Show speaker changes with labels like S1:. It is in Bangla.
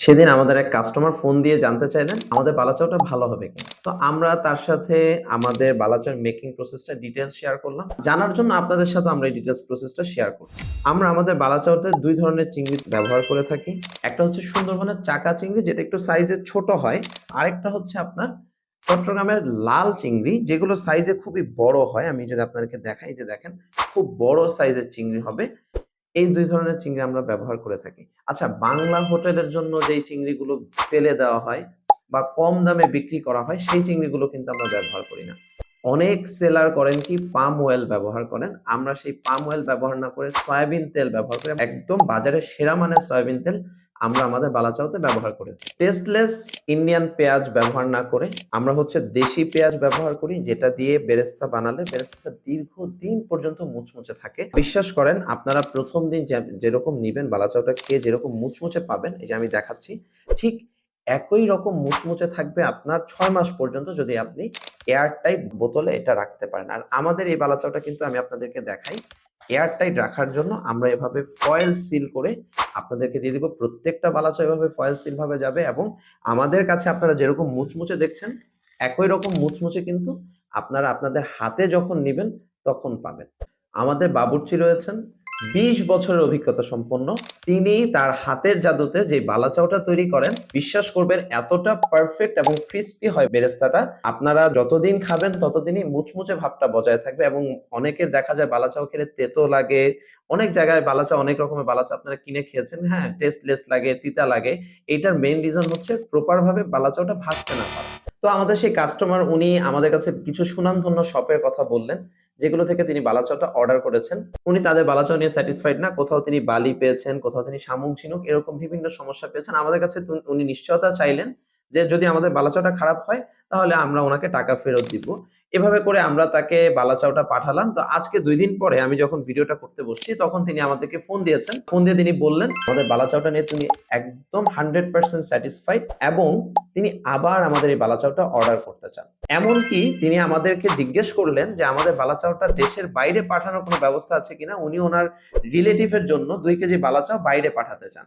S1: সেদিন আমাদের এক কাস্টমার ফোন দিয়ে জানতে চাইলেন আমাদের বালাচাওটা ভালো হবে কিনা। তো আমরা তার সাথে আমাদের বালাচার মেকিং প্রসেসটা ডিটেলস শেয়ার করলাম। জানার জন্য আপনাদের সাথে আমরা এই ডিটেলস প্রসেসটা শেয়ার করছি। আমরা আমাদের বালাচাওতে দুই ধরনের চিংড়ি ব্যবহার করে থাকি। একটা হচ্ছে সুন্দরবনের চাকা চিংড়ি, যেটা একটু সাইজে ছোট হয়। আরেকটা হচ্ছে আপনার চট্টগ্রামের লাল চিংড়ি, যেগুলো সাইজে খুবই বড় হয়। আমি যদি আপনাদেরকে দেখাই যে দেখেন, খুব বড় সাইজের চিংড়ি হবে। এই দুই ধরনের চিংড়ি আমরা ব্যবহার করে থাকি। আচ্ছা বাংলা হোটেলের জন্য যেই চিংড়িগুলো ফেলে দেওয়া হয় বা কম দামে বিক্রি করা হয়, সেই চিংড়িগুলো কিন্তু আমরা ব্যবহার করি না। অনেক সেলার করেন কি পাম অয়েল ব্যবহার করেন। আমরা সেই পাম অয়েল ব্যবহার না করে সয়াবিন তেল ব্যবহার করি। একদম বাজারে সেরা মানের সয়াবিন তেল আমরা আমাদের বালাচাওতে ব্যবহার করে টেস্টলেস ইন্ডিয়ান পেঁয়াজ ব্যবহার না করে আমরা হচ্ছে দেশি পেঁয়াজ ব্যবহার করি, যেটা দিয়ে বেরেস্তা বানালে বেরেস্তাটা দীর্ঘদিন পর্যন্ত মুচমুচে থাকে। বিশ্বাস করেন, আপনারা প্রথম দিন যেরকম নিবেন বালাচাওটা খেয়ে যেরকম মুচমুচে পাবেন, এই যে আমি দেখাচ্ছি, ঠিক একই রকম মুচমুচে থাকবে আপনার ছয় মাস পর্যন্ত যদি আপনি এয়ার টাইট বোতলে এটা রাখতে পারেন। আর আমাদের এই বালাচাওটা কিন্তু আমি আপনাদেরকে দেখাই। এয়ার টাইট রাখার জন্য আমরা এভাবে ফয়েল সিল করে আপনাদেরকে দিয়ে দিব। প্রত্যেকটা বালাচা এভাবে ফয়েল সিল ভাবে যাবে এবং আমাদের কাছে আপনারা যেরকম মুচমুচে দেখছেন, একই রকম মুচমুচে কিন্তু আপনারা আপনাদের হাতে যখন নেবেন তখন পাবেন। আমাদের বাবুর্চি রয়েছেন বিশ বছরের অভিজ্ঞতা সম্পন্ন। তিনি তার হাতের জাদুতে যে বালাচাওটা তৈরি করেন, বিশ্বাস করবেন এতটা পারফেক্ট এবং ক্রিস্পি হয় বেরেস্তাটা। আপনারা যতদিন খাবেন, ততদিনই মুচমুচে ভাবটা বজায় থাকবে এবং অনেকের দেখা যায় বালাচাও খেলে তেতো লাগে। অনেক জায়গায় বালাচা অনেক রকমের বালাচা আপনারা কিনে খেয়েছেন হ্যাঁ টেস্টলেস লাগে, তিতা লাগে। এটার মেইন রিজন হচ্ছে প্রপার ভাবে বালাচাওটা ভাজতে না পারা। তো আমাদের সেই কাস্টমার উনি আমাদের কাছে কিছু সুনামধন্য শপের কথা বললেন। যেগুলো থেকে তিনি বালাচাটা অর্ডার করেছেন, উনি তাদের বালাচা নিয়ে স্যাটিসফাইড না, কোথাও তিনি বালি পেয়েছেন, কোথাও তিনি শামুক ঝিনুক, এরকম বিভিন্ন সমস্যা পেয়েছেন। আমাদের কাছে উনি নিশ্চয়তা চাইলেন যে, যদি আমাদের বালাচাটা খারাপ হয়, তাহলে আমরা ওনাকে টাকা ফেরত দিব। এভাবে করে আমরা তাকে বালাচাওটা পাঠালাম। তো আজকে দুই দিন পরে আমি যখন ভিডিওটা করতে বসছি, তখন তিনি আমাদেরকে ফোন দিয়েছেন। ফোন দিয়ে তিনি বললেন, আমাদের বালাচাওটা নিয়ে তিনি একদম হান্ড্রেড পার্সেন্ট স্যাটিসফাইড এবং তিনি আবার আমাদের এই বালাচাওটা অর্ডার করতে চান। এমনকি তিনি আমাদেরকে জিজ্ঞেস করলেন যে, আমাদের বালাচাওটা দেশের বাইরে পাঠানোর কোনো ব্যবস্থা আছে কিনা? উনি ওনার রিলেটিভের জন্য দুই কেজি বালাচাও বাইরে পাঠাতে চান।